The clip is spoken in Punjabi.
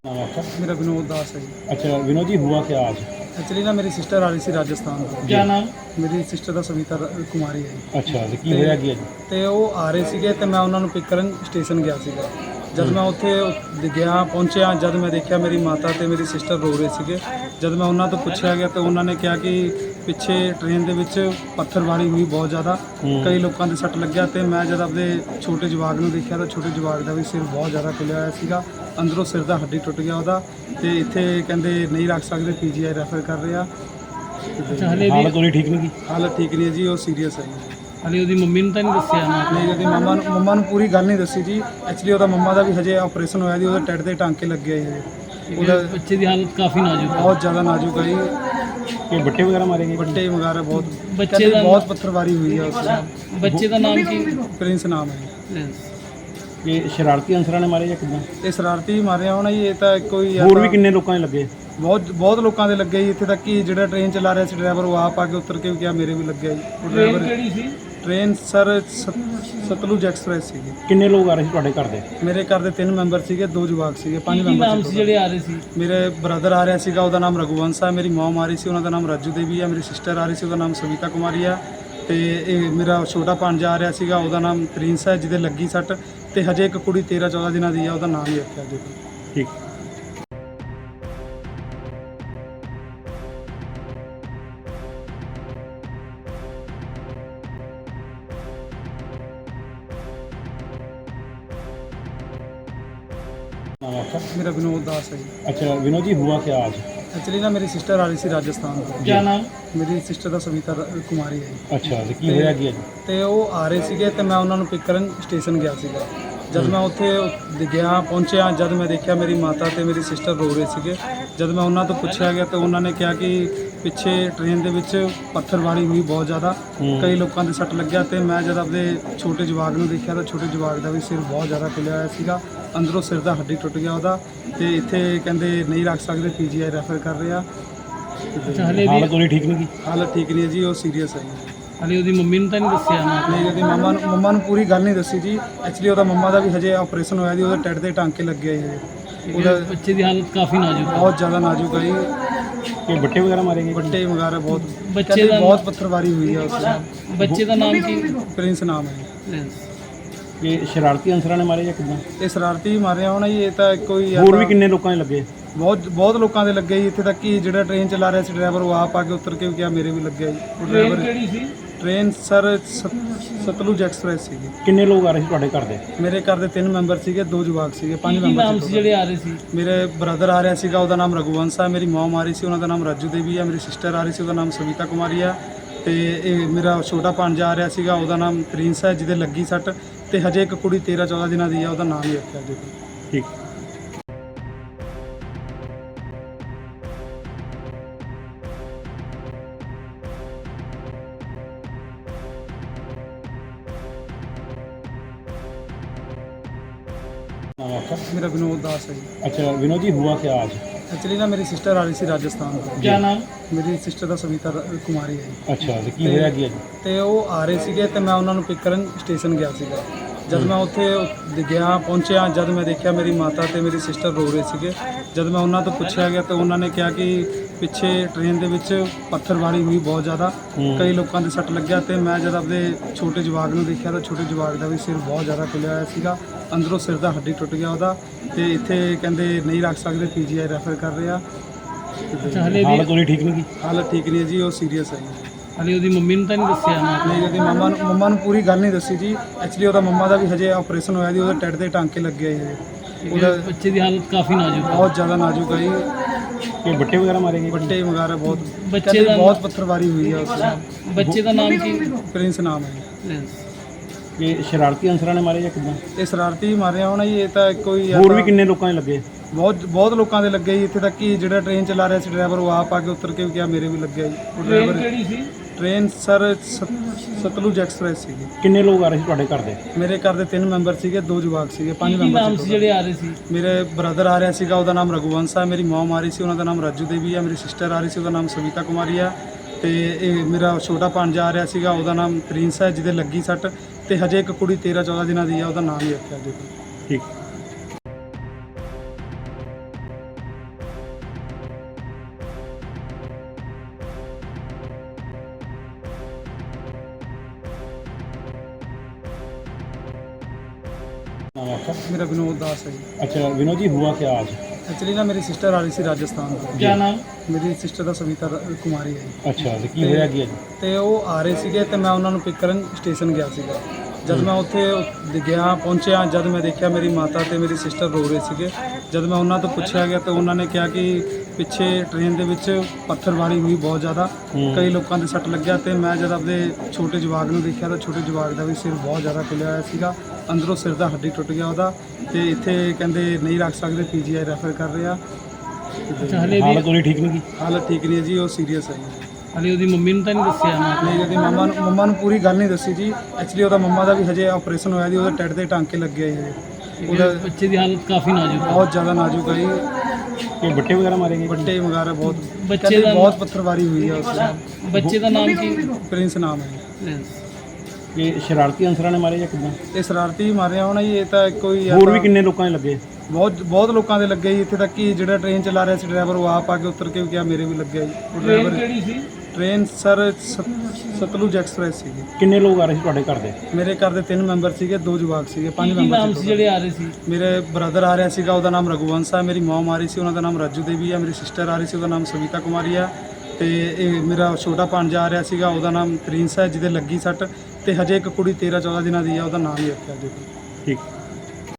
नाम आपका मेरा विनोद दास है जी अच्छा विनोद जी हुआ क्या आज एक्चुअली ना मेरी सिस्टर आ रही ਸੀ ਰਾਜਸਥਾਨ ਤੋਂ क्या नाम ਮੇਰੀ ਸਿਸਟਰ ਦਾ ਸਵਿਤਾ ਰ- ਕੁਮਾਰੀ ਹੈ ਜੀ। ਅੱਛਾ ਤੇ ਕੀ ਹੋਇਆ ਕੀ ਅੱਜ ਤੇ ਉਹ ਆ ਰਹੇ ਸੀਗੇ ਤੇ ਮੈਂ ਉਹਨਾਂ ਨੂੰ ਪਿਕ ਕਰਨ ਸਟੇਸ਼ਨ ਗਿਆ ਸੀਗਾ ਜਦ ਮੈਂ ਉੱਥੇ ਗਿਆ ਪਹੁੰਚਿਆ ਜਦ ਮੈਂ ਦੇਖਿਆ ਮੇਰੀ ਮਾਤਾ ਤੇ ਮੇਰੀ ਸਿਸਟਰ ਰੋ ਰਹੇ ਸੀਗੇ। ਜਦ ਮੈਂ ਉਹਨਾਂ ਤੋਂ ਪੁੱਛਿਆ ਗਿਆ ਤੇ ਉਹਨਾਂ ਨੇ ਕਿਹਾ ਕਿ ਪਿੱਛੇ ਟ੍ਰੇਨ ਦੇ ਵਿੱਚ ਪੱਥਰਬਾਰੀ ਹੋਈ ਬਹੁਤ ਜ਼ਿਆਦਾ। ਕਈ ਲੋਕਾਂ ਦੇ ਸੱਟ ਲੱਗਿਆ ਤੇ ਮੈਂ ਜਦ ਆਪਣੇ ਛੋਟੇ ਜਵਾਗ ਨੂੰ ਦੇਖਿਆ ਤਾਂ ਛੋਟੇ ਜਵਾਗ ਦਾ ਵੀ ਸਿਰ ਬਹੁਤ ਜ਼ਿਆਦਾ ਖੁੱਲਿਆ ਹੋਇਆ ਸੀਗਾ। ਅੰਦਰੋਂ ਸਿਰ ਦਾ ਹੱਡੀ ਟੁੱਟ ਗਿਆ ਉਹਦਾ ਤੇ ਇੱਥੇ ਕਹਿੰਦੇ ਨਹੀਂ ਰੱਖ ਸਕਦੇ ਪੀਜੀਆਈ ਰੈਫਰ ਕਰ ਰਹੇ ਹਾਲਤ ਉਹਦੀ ਠੀਕ ਨਹੀਂ ਹਾਲਤ ਠੀਕ ਨਹੀਂ ਹੈ ਜੀ ਉਹ ਸੀਰੀਅਸ ਹੈ ਜੀ। ਹਲੇ ਉਹਦੀ ਮੰਮੀ ਨੂੰ ਤਾਂ ਨਹੀਂ ਦੱਸਿਆ ਨਾ। ਨਹੀਂ ਉਹਦੀ ਮੰਮਾ ਨੂੰ ਮੰਮਾ ਨੂੰ ਪੂਰੀ ਗੱਲ ਨਹੀਂ ਦੱਸੀ ਜੀ। ਐਕਚੁਅਲੀ ਉਹਦਾ ਮੰਮਾ ਦਾ ਵੀ ਹਜੇ ਆਪਰੇਸ਼ਨ ਹੋਇਆ ਜੀ ਉਹਦੇ ਟੱਟ ਦੇ ਟਾਂਕੇ ਲੱਗੇ ਆ ਜੀ ਉਹਦਾ ਬੱਚੇ ਦੀ ਹਾਲਤ ਕਾਫੀ ਨਾਜ਼ੁਕ ਹੈ ਬਹੁਤ ਜ਼ਿਆਦਾ ਨਾਜ਼ੁਕ ਹੈ ਜੀ। ਇਹ ਬੱਟੇ ਵਗੈਰਾ ਮਾਰੇ ਗਏ ਵੱਡੇ ਵਗਾਰਾ ਬਹੁਤ ਬੱਚੇ ਦਾ ਬਹੁਤ ਪੱਥਰਵਾਰੀ ਹੋਈ ਹੈ ਉਸ ਬੱਚੇ ਦਾ ਨਾਮ ਕੀ? ਪ੍ਰਿੰਸ ਨਾਮ ਹੈ ਜੀ। ਇਹ ਸ਼ਰਾਰਤੀ ਅਨਸਰਾਂ ਨੇ ਮਾਰੇ ਜਾਂ ਕਿੱਦਾਂ? ਇਹ ਸ਼ਰਾਰਤੀ ਹੀ ਮਾਰਿਆ ਹੋਣਾ ਜੀ ਇਹ ਤਾਂ ਕੋਈ ਹੋਰ ਵੀ ਕਿੰਨੇ ਲੋਕਾਂ ਦੇ ਲੱਗੇ? ਬਹੁਤ ਬਹੁਤ ਲੋਕਾਂ ਦੇ ਲੱਗੇ ਜੀ। ਇੱਥੇ ਤੱਕ ਕਿ ਜਿਹੜਾ ਟ੍ਰੇਨ ਚਲਾ ਰਿਹਾ ਸੀ ਡਰਾਈਵਰ ਉਹ ਆਪ ਆ ਕੇ ਉਤਰ ਕੇ ਵੀ ਕਿਹਾ ਮੇਰੇ ਵੀ ਲੱਗਿਆ ਜੀ। ਉਹ ਡਰਾਈਵਰ ਕਿਹੜੀ ਸੀ? ਟ੍ਰੇਨ ਸਰ ਸਤਲੁਜ ਐਕਸਪ੍ਰੈਸ ਸੀਗੀ। ਕਿੰਨੇ ਲੋਕ ਆ ਰਹੇ ਸੀ ਤੁਹਾਡੇ ਘਰ ਦੇ? ਮੇਰੇ ਘਰ ਦੇ ਤਿੰਨ ਮੈਂਬਰ ਸੀਗੇ ਦੋ ਜਵਾਕ ਸੀਗੇ ਪੰਜ ਕੀ ਮੈਂਬਰ ਨਾਮ ਸੀ ਸੀ ਜਿਹੜੇ ਆ ਰਹੇ ਸੀ? ਮੇਰੇ ਬ੍ਰਦਰ ਆ ਰਿਹਾ ਸੀਗਾ ਉਹਦਾ ਨਾਮ ਰਘੁਵੰਸ਼ ਆ ਮੇਰੀ ਮਮ ਆ ਰਹੀ ਸੀ ਉਹਨਾਂ ਦਾ ਨਾਮ ਰਾਜੂ ਦੇਵੀ ਆ ਮੇਰੀ ਸਿਸਟਰ ਆ ਰਹੀ ਸੀ ਉਹਦਾ ਨਾਮ ਸਵਿਤਾ ਕੁਮਾਰੀ ਆ ਤੇ ਇਹ ਮੇਰਾ ਛੋਟਾ ਭਾਂਜਾ ਆ ਰਿਹਾ ਸੀਗਾ ਉਹਦਾ ਨਾਮ ਪ੍ਰਿੰਸ ਹੈ ਜਿਹਦੇ ਲੱਗੀ ਸੱਟ ਤੇ ਹਜੇ ਇੱਕ ਕੁੜੀ 13 14 ਦਿਨਾਂ ਦੀ ਆ ਉਹਦਾ ਨਾਮ ਹੀ ਰੱਖਿਆ ਜੀ। ਠੀਕ। नाम आपका ਮੇਰਾ ਵਿਨੋਦ ਦਾਸ ਹੈ ਜੀ अच्छा विनोद जी हुआ क्या आज ਐਕਚੁਅਲੀ ਨਾ ਮੇਰੀ ਸਿਸਟਰ ਆ ਰਹੀ ਸੀ ਰਾਜਸਥਾਨ ਤੋਂ ਕੀ ਨਾਮ ਮੇਰੀ ਸਿਸਟਰ ਦਾ ਸਵਿਤਾ ਰ- ਕੁਮਾਰੀ ਹੈ ਜੀ। ਅੱਛਾ ਤੇ ਕੀ ਹੋਇਆ ਕੀ ਅੱਜ ਤੇ ਉਹ ਆ ਰਹੇ ਸੀਗੇ ਤੇ ਮੈਂ ਉਹਨਾਂ ਨੂੰ ਪਿਕ ਕਰਨ ਸਟੇਸ਼ਨ ਗਿਆ ਸੀਗਾ ਜਦ ਮੈਂ ਉੱਥੇ ਗਿਆ ਪਹੁੰਚਿਆ ਜਦ ਮੈਂ ਦੇਖਿਆ ਮੇਰੀ ਮਾਤਾ ਤੇ ਮੇਰੀ ਸਿਸਟਰ ਰੋ ਰਹੇ ਸੀਗੇ ਜਦ ਮੈਂ ਉਹਨਾਂ ਤੋਂ ਪੁੱਛਿਆ ਗਿਆ ਤੇ ਉਹਨਾਂ ਨੇ ਕਿਹਾ ਕਿ ਪਿੱਛੇ ਟ੍ਰੇਨ ਦੇ ਵਿੱਚ ਪੱਥਰਬਾਰੀ ਹੋਈ ਬਹੁਤ ਜ਼ਿਆਦਾ। ਕਈ ਲੋਕਾਂ ਦੇ ਸੱਟ ਲੱਗਿਆ ਤੇ ਮੈਂ ਜਦ ਆਪਣੇ ਛੋਟੇ ਜਵਾਗ ਨੂੰ ਦੇਖਿਆ ਤਾਂ ਛੋਟੇ ਜਵਾਗ ਦਾ ਵੀ ਸਿਰ ਬਹੁਤ ਜ਼ਿਆਦਾ ਖੁੱਲਿਆ ਹੋਇਆ ਸੀਗਾ। ਅੰਦਰੋਂ ਸਿਰ ਦਾ ਹੱਡੀ ਟੁੱਟ ਗਿਆ ਉਹਦਾ ਤੇ ਇੱਥੇ ਕਹਿੰਦੇ ਨਹੀਂ ਰੱਖ ਸਕਦੇ ਪੀਜੀਆਈ ਰੈਫਰ ਕਰ ਰਹੇ ਹਲੇ ਵੀ ਹਾਲਤ ਉਹਦੀ ਠੀਕ ਨਹੀਂ? ਕੀ ਹਾਲਤ ਠੀਕ ਨਹੀਂ ਹੈ ਜੀ ਉਹ ਸੀਰੀਅਸ ਹੈ ਜੀ। ਹਲੇ ਉਹਦੀ ਮੰਮੀ ਨੂੰ ਤਾਂ ਨਹੀਂ ਦੱਸਿਆ ਨਾ? ਨਹੀਂ ਉਹਦੀ ਮੰਮਾ ਨੂੰ ਮੰਮਾ ਨੂੰ ਪੂਰੀ ਗੱਲ ਨਹੀਂ ਦੱਸੀ ਜੀ। ਐਕਚੁਅਲੀ ਉਹਦਾ ਮੰਮਾ ਦਾ ਵੀ ਹਜੇ ਆਪਰੇਸ਼ਨ ਹੋਇਆ ਜੀ ਉਹਦੇ ਟੱਟ ਦੇ ਟਾਂਕੇ ਲੱਗੇ ਆ ਜੀ। ਉਹਦਾ ਬੱਚੇ ਦੀ ਹਾਲਤ ਕਾਫੀ ਨਾਜ਼ੁਕ ਹੈ। ਬਹੁਤ ਜ਼ਿਆਦਾ ਨਾਜ਼ੁਕ ਹੈ ਜੀ। ਇਹ ਬੱਟੇ ਵਗੈਰਾ ਮਾਰੇ ਗਏ ਵੱਡੇ ਵਗਾਰਾ ਬਹੁਤ। ਬੱਚੇ ਕਹਿੰਦੇ ਦਾ ਬਹੁਤ ਪੱਥਰਵਾਰੀ ਹੋਈ ਹੈ ਉਸ ਬੱਚੇ ਦਾ ਨਾਮ ਕੀ? ਪ੍ਰਿੰਸ ਨਾਮ ਹੈ ਜੀ। ਇਹ ਸ਼ਰਾਰਤੀ ਅਨਸਰਾਂ ਨੇ ਮਾਰੇ ਜਾਂ ਕਿੱਦਾਂ? ਇਹ ਸ਼ਰਾਰਤੀ ਹੀ ਮਾਰਿਆ ਹੋਣਾ ਜੀ ਇਹ ਤਾਂ ਕੋਈ ਆ ਹੋਰ ਵੀ ਕਿੰਨੇ ਲੋਕਾਂ ਦੇ ਲੱਗੇ? ਬਹੁਤ ਬਹੁਤ ਲੋਕਾਂ ਦੇ ਲੱਗੇ ਜੀ। ਇੱਥੇ ਤੱਕ ਕਿ ਜਿਹੜਾ ਟ੍ਰੇਨ ਚਲਾ ਰਿਹਾ ਸੀ ਡਰਾਈਵਰ ਉਹ ਆਪ ਆ ਕੇ ਉਤਰ ਕੇ ਵੀ ਕਿਹਾ ਮੇਰੇ ਵੀ ਲੱਗਿਆ ਜੀ। ਉਹ ਡਰਾਈਵਰ ਕਿਹੜੀ ਸੀ? ਟ੍ਰੇਨ ਸਰ ਸਤਲੁਜ ਐਕਸਪ੍ਰੈਸ ਸੀਗੀ। ਕਿੰਨੇ ਲੋਕ ਆ ਰਹੇ ਸੀ ਤੁਹਾਡੇ ਘਰ ਦੇ? ਮੇਰੇ ਘਰ ਦੇ ਤਿੰਨ ਮੈਂਬਰ ਸੀਗੇ ਦੋ ਜਵਾਕ ਸੀਗੇ ਪੰਜ ਕੀ ਮੈਂਬਰ ਨਾਮ ਸੀ ਸੀ ਜਿਹੜੇ ਆ ਰਹੇ ਸੀ? ਮੇਰੇ ਬ੍ਰਦਰ ਆ ਰਿਹਾ ਸੀਗਾ ਉਹਦਾ ਨਾਮ ਰਘੁਵੰਸ਼ ਆ ਮੇਰੀ ਮਮ ਆ ਰਹੀ ਸੀ ਉਹਨਾਂ ਦਾ ਨਾਮ ਰਾਜੂ ਦੇਵੀ ਆ ਮੇਰੀ ਸਿਸਟਰ ਆ ਰਹੀ ਸੀ ਉਹਦਾ ਨਾਮ ਸਵਿਤਾ ਕੁਮਾਰੀ ਆ। ਤੇ ਇਹ ਮੇਰਾ ਛੋਟਾ ਭਾਂਜਾ ਆ ਰਿਹਾ ਸੀਗਾ ਉਹਦਾ ਨਾਮ ਪ੍ਰਿੰਸ ਹੈ ਜਿਹਦੇ ਲੱਗੀ ਸੱਟ ਤੇ ਹਜੇ ਇੱਕ ਕੁੜੀ 13 14 ਦਿਨਾਂ ਦੀ ਆ ਉਹਦਾ ਨਾਮ ਹੀ ਰੱਖਿਆ ਜੀ ਠੀਕ। आपका ਮੇਰਾ ਵਿਨੋਦ ਦਾਸ ਹੈ ਜੀ अच्छा विनोद जी हुआ क्या आज ਐਕਚੁਅਲੀ ਨਾ ਮੇਰੀ ਸਿਸਟਰ ਆ ਰਹੀ ਸੀ ਰਾਜਸਥਾਨ ਤੋਂ ਕੀ ਨਾਮ ਮੇਰੀ ਸਿਸਟਰ ਦਾ ਸਵਿਤਾ ਰ- ਕੁਮਾਰੀ ਹੈ ਜੀ। ਅੱਛਾ ਤੇ ਕੀ ਹੋਇਆ ਕੀ ਅੱਜ ਤੇ ਉਹ ਆ ਰਹੇ ਸੀਗੇ ਤੇ ਮੈਂ ਉਹਨਾਂ ਨੂੰ ਪਿਕ ਕਰਨ ਸਟੇਸ਼ਨ ਗਿਆ ਸੀਗਾ ਜਦ ਮੈਂ ਉੱਥੇ ਗਿਆ ਪਹੁੰਚਿਆ ਜਦ ਮੈਂ ਦੇਖਿਆ ਮੇਰੀ ਮਾਤਾ ਤੇ ਮੇਰੀ ਸਿਸਟਰ ਰੋ ਰਹੇ ਸੀਗੇ ਜਦ ਮੈਂ ਉਹਨਾਂ ਤੋਂ ਪੁੱਛਿਆ ਗਿਆ ਤੇ ਉਹਨਾਂ ਨੇ ਕਿਹਾ ਕਿ ਪਿੱਛੇ ਟ੍ਰੇਨ ਦੇ ਵਿੱਚ ਪੱਥਰਬਾਰੀ ਹੋਈ ਬਹੁਤ ਜ਼ਿਆਦਾ। ਕਈ ਲੋਕਾਂ ਦੇ ਸੱਟ ਲੱਗਿਆ ਤੇ ਮੈਂ ਜਦ ਆਪਣੇ ਛੋਟੇ ਜਵਾਗ ਨੂੰ ਦੇਖਿਆ ਤਾਂ ਛੋਟੇ ਜਵਾਗ ਦਾ ਵੀ ਸਿਰ ਬਹੁਤ ਜ਼ਿਆਦਾ ਖੁੱਲਿਆ ਹੋਇਆ ਸੀਗਾ। ਅੰਦਰੋਂ ਸਿਰ ਦਾ ਹੱਡੀ ਟੁੱਟ ਗਿਆ ਉਹਦਾ ਤੇ ਇੱਥੇ ਕਹਿੰਦੇ ਨਹੀਂ ਰੱਖ ਸਕਦੇ ਪੀਜੀਆਈ ਰੈਫਰ ਕਰ ਰਹੇ ਆ। ਅੱਛਾ ਹਲੇ ਵੀ ਹਾਲਤ ਉਹਦੀ ਠੀਕ ਨਹੀਂ ਕੀ ਹਾਲਤ ਠੀਕ ਨਹੀਂ ਹੈ ਜੀ ਉਹ ਸੀਰੀਅਸ ਹੈ ਜੀ। ਹਲੇ ਉਹਦੀ ਮੰਮੀ ਨੂੰ ਤਾਂ ਨਹੀਂ ਦੱਸਿਆ ਨਾ? ਨਹੀਂ ਉਹਦੀ ਮੰਮਾ ਨੂੰ ਮੰਮਾ ਨੂੰ ਪੂਰੀ ਗੱਲ ਨਹੀਂ ਦੱਸੀ ਜੀ। ਐਕਚੁਅਲੀ ਉਹਦਾ ਮੰਮਾ ਦਾ ਵੀ ਹਜੇ ਆਪਰੇਸ਼ਨ ਹੋਇਆ ਜੀ ਉਹਦੇ ਟੱਟ ਦੇ ਟਾਂਕੇ ਲੱਗੇ ਆ ਜੀ। ਉਹਦਾ ਬੱਚੇ ਦੀ ਹਾਲਤ ਕਾਫੀ ਨਾਜ਼ੁਕ ਹੈ। ਬਹੁਤ ਜ਼ਿਆਦਾ ਨਾਜ਼ੁਕ ਹੈ ਜੀ। ਇਹ ਬੱਟੇ ਵਗੈਰਾ ਮਾਰੇ ਗਏ ਵੱਡੇ ਵਗਾਰਾ ਬਹੁਤ। ਬੱਚੇ ਕਹਿੰਦੇ ਦਾ ਬਹੁਤ ਪੱਥਰਵਾਰੀ ਹੋਈ ਹੈ ਉਸ ਬੱਚੇ ਦਾ ਨਾਮ ਕੀ? ਪ੍ਰਿੰਸ ਨਾਮ ਹੈ। ਇਹ ਸ਼ਰਾਰਤੀ ਅਨਸਰਾਂ ਨੇ ਮਾਰੇ ਜਾਂ ਕਿੱਦਾਂ? ਇਹ ਸ਼ਰਾਰਤੀ ਮਾਰਿਆ ਹੋਣਾ ਜੀ ਇਹ ਤਾਂ ਕੋਈ ਹੋਰ ਵੀ ਕਿੰਨੇ ਲੋਕਾਂ ਦੇ ਲੱਗੇ? ਬਹੁਤ ਬਹੁਤ ਲੋਕਾਂ ਦੇ ਲੱਗੇ ਜੀ। ਇੱਥੇ ਤੱਕ ਕਿ ਜਿਹੜਾ ਟ੍ਰੇਨ ਚਲਾ ਰਿਹਾ ਸੀ ਡਰਾਈਵਰ ਉਹ ਆਪ ਆ ਕੇ ਉਤਰ ਕੇ ਵੀ ਕਿਹਾ ਮੇਰੇ ਵੀ ਲੱਗਿਆ ਜੀ। ਉਹ ਡਰਾਈਵਰ ਕਿਹੜੀ ਸੀ? ਟ੍ਰੇਨ ਸਰ ਸਤਲੁਜ ਐਕਸਪ੍ਰੈਸ ਸੀਗੀ। ਕਿੰਨੇ ਲੋਕ ਆ ਰਹੇ ਸੀ ਤੁਹਾਡੇ ਘਰ ਦੇ? ਮੇਰੇ ਘਰ ਦੇ ਤਿੰਨ ਮੈਂਬਰ ਸੀਗੇ ਦੋ ਜਵਾਕ ਸੀਗੇ ਪੰਜ ਕੀ ਮੈਂਬਰ ਨਾਮ ਸੀ ਸੀ ਜਿਹੜੇ ਆ ਰਹੇ ਸੀ? ਮੇਰੇ ਬ੍ਰਦਰ ਆ ਰਿਹਾ ਸੀਗਾ ਉਹਦਾ ਨਾਮ ਰਘੁਵੰਸ਼ ਆ ਮੇਰੀ ਮਮ ਆ ਰਹੀ ਸੀ ਉਹਨਾਂ ਦਾ ਨਾਮ ਰਾਜੂ ਦੇਵੀ ਆ ਮੇਰੀ ਸਿਸਟਰ ਆ ਰਹੀ ਸੀ ਉਹਦਾ ਨਾਮ ਸਵਿਤਾ ਕੁਮਾਰੀ ਆ ਤੇ ਇਹ ਮੇਰਾ ਛੋਟਾ ਭਾਂਜਾ ਆ ਰਿਹਾ ਸੀਗਾ ਉਹਦਾ ਨਾਮ ਪ੍ਰਿੰਸ ਹੈ ਜਿਹਦੇ ਲੱਗੀ ਸੱਟ ਤੇ ਹਜੇ ਇੱਕ ਕੁੜੀ 13 14 ਦਿਨਾਂ ਦੀ ਆ ਉਹਦਾ ਨਾਮ ਹੀ ਰੱਖਿਆ ਜੀ ਠੀਕ। नाम है आपका मेरा विनोद दास है जी अच्छा विनोद जी हुआ क्या आज एक्चुअली ना मेरी सिस्टर आ रही थी राजस्थान ਤੋਂ क्या नाम ਮੇਰੀ ਸਿਸਟਰ ਦਾ ਸਵਿਤਾ ਰ- ਕੁਮਾਰੀ ਹੈ ਜੀ। ਅੱਛਾ ਤੇ ਕੀ ਹੋਇਆ ਕੀ ਅੱਜ ਤੇ ਉਹ ਆ ਰਹੇ ਸੀਗੇ ਤੇ ਮੈਂ ਉਹਨਾਂ ਨੂੰ ਪਿਕ ਕਰਨ ਸਟੇਸ਼ਨ ਗਿਆ ਸੀਗਾ ਜਦ ਮੈਂ ਉੱਥੇ ਗਿਆ ਪਹੁੰਚਿਆ ਜਦ ਮੈਂ ਦੇਖਿਆ ਮੇਰੀ ਮਾਤਾ ਤੇ ਮੇਰੀ ਸਿਸਟਰ ਰੋ ਰਹੇ ਸੀਗੇ। ਜਦ ਮੈਂ ਉਹਨਾਂ ਤੋਂ ਪੁੱਛਿਆ ਗਿਆ ਤੇ ਉਹਨਾਂ ਨੇ ਕਿਹਾ ਕਿ ਪਿੱਛੇ ਟ੍ਰੇਨ ਦੇ ਵਿੱਚ ਪੱਥਰਬਾਰੀ ਹੋਈ ਬਹੁਤ ਜ਼ਿਆਦਾ। ਕਈ ਲੋਕਾਂ ਦੇ ਸੱਟ ਲੱਗਿਆ ਤੇ ਮੈਂ ਜਦ ਆਪਣੇ ਛੋਟੇ ਜਵਾਗ ਨੂੰ ਦੇਖਿਆ ਤਾਂ ਛੋਟੇ ਜਵਾਗ ਦਾ ਵੀ ਸਿਰ ਬਹੁਤ ਜ਼ਿਆਦਾ ਖੁੱਲਿਆ ਹੋਇਆ ਸੀਗਾ। ਅੰਦਰੋਂ ਸਿਰ ਦਾ ਹੱਡੀ ਟੁੱਟ ਗਿਆ ਉਹਦਾ ਤੇ ਇੱਥੇ ਕਹਿੰਦੇ ਨਹੀਂ ਰੱਖ ਸਕਦੇ ਪੀਜੀਆਈ ਰੈਫਰ ਕਰ ਰਹੇ ਹਾਲਤ ਉਹਦੀ ਠੀਕ ਨਹੀਂ ਹਾਲਤ ਠੀਕ ਨਹੀਂ ਹੈ ਜੀ ਉਹ ਸੀਰੀਅਸ ਹੈ ਜੀ। ਹਲੇ ਉਹਦੀ ਮੰਮੀ ਨੂੰ ਤਾਂ ਨਹੀਂ ਦੱਸਿਆ। ਨਾ ਨਹੀਂ ਉਹਦੀ ਮੰਮਾ ਨੂੰ ਮੰਮਾ ਨੂੰ ਪੂਰੀ ਗੱਲ ਨਹੀਂ ਦੱਸੀ ਜੀ। ਐਕਚੁਅਲੀ ਉਹਦਾ ਮੰਮਾ ਦਾ ਵੀ ਹਜੇ ਆਪਰੇਸ਼ਨ ਹੋਇਆ ਜੀ ਉਹਦੇ ਟੱਟ ਦੇ ਟਾਂਕੇ ਲੱਗੇ ਆ ਜੀ। ਉਹਦਾ ਬੱਚੇ ਦੀ ਹਾਲਤ ਕਾਫੀ ਨਾਜ਼ੁਕ ਹੈ। ਬਹੁਤ ਜ਼ਿਆਦਾ ਨਾਜ਼ੁਕ ਹੈ ਜੀ। ਕਿ ਬੱਟੇ ਵਗੈਰਾ ਮਾਰੇ ਗਏ? ਵੱਡੇ ਵਗੈਰਾ ਬਹੁਤ ਬੱਚੇ ਦਾ ਬਹੁਤ ਪੱਥਰਵਾਰੀ ਹੋਈ ਹੈ ਉਸ ਬੱਚੇ ਦਾ ਨਾਮ ਕੀ? ਪ੍ਰਿੰਸ ਨਾਮ ਹੈ ਪ੍ਰਿੰਸ। ਕਿ ਸ਼ਰਾਰਤੀ ਅਨਸਰਾਂ ਨੇ ਮਾਰੇ ਜਾਂ ਕਿੱਦਾਂ? ਇਹ ਸ਼ਰਾਰਤੀ ਹੀ ਮਾਰਿਆ ਹੋਣਾ ਜੀ ਇਹ ਤਾਂ ਕੋਈ ਹੋਰ ਵੀ ਕਿੰਨੇ ਲੋਕਾਂ ਦੇ ਲੱਗੇ? ਬਹੁਤ ਬਹੁਤ ਲੋਕਾਂ ਦੇ ਲੱਗੇ ਜੀ। ਇੱਥੇ ਤੱਕ ਕਿ ਜਿਹੜਾ ਟ੍ਰੇਨ ਚਲਾ ਰਿਹਾ ਸੀ ਡਰਾਈਵਰ ਉਹ ਆਪ ਆ ਕੇ ਉਤਰ ਕੇ ਵੀ ਕਿਹਾ ਮੇਰੇ ਵੀ ਲੱਗਿਆ ਜੀ। ਉਹ ਡਰਾਈਵਰ ਕਿਹੜੀ ਸੀ? ਟ੍ਰੇਨ ਸਰ ਸਤਲੁਜ ਐਕਸਪ੍ਰੈਸ ਸੀਗੀ। ਕਿੰਨੇ ਲੋਕ ਆ ਰਹੇ ਸੀ ਤੁਹਾਡੇ ਘਰ ਦੇ? ਮੇਰੇ ਘਰ ਦੇ ਤਿੰਨ ਮੈਂਬਰ ਸੀਗੇ ਦੋ ਜਵਾਕ ਸੀਗੇ ਪੰਜ ਕੀ ਮੈਂਬਰ ਨਾਮ ਸੀ ਸੀ ਜਿਹੜੇ ਆ ਰਹੇ ਸੀ? ਮੇਰੇ ਬ੍ਰਦਰ ਆ ਰਿਹਾ ਸੀਗਾ ਉਹਦਾ ਨਾਮ ਰਘੁਵੰਸ਼ ਆ ਮੇਰੀ ਮਮ ਆ ਰਹੀ ਸੀ ਉਹਨਾਂ ਦਾ ਨਾਮ ਰਾਜੂ ਦੇਵੀ ਆ ਮੇਰੀ ਸਿਸਟਰ ਆ ਰਹੀ ਸੀ ਉਹਦਾ ਨਾਮ ਸਵਿਤਾ ਕੁਮਾਰੀ ਆ। ਤੇ ਇਹ ਮੇਰਾ ਛੋਟਾ ਭਾਂਜਾ ਆ ਰਿਹਾ ਸੀਗਾ ਉਹਦਾ ਨਾਮ ਪ੍ਰਿੰਸ ਹੈ ਜਿਹਦੇ ਲੱਗੀ ਸੱਟ। ਤੇ ਹਜੇ ਇੱਕ ਕੁੜੀ 13 14 ਦਿਨਾਂ ਦੀ ਆ ਉਹਦਾ ਨਾਮ ਹੀ ਰੱਖਿਆ ਜੀ ਠੀਕ।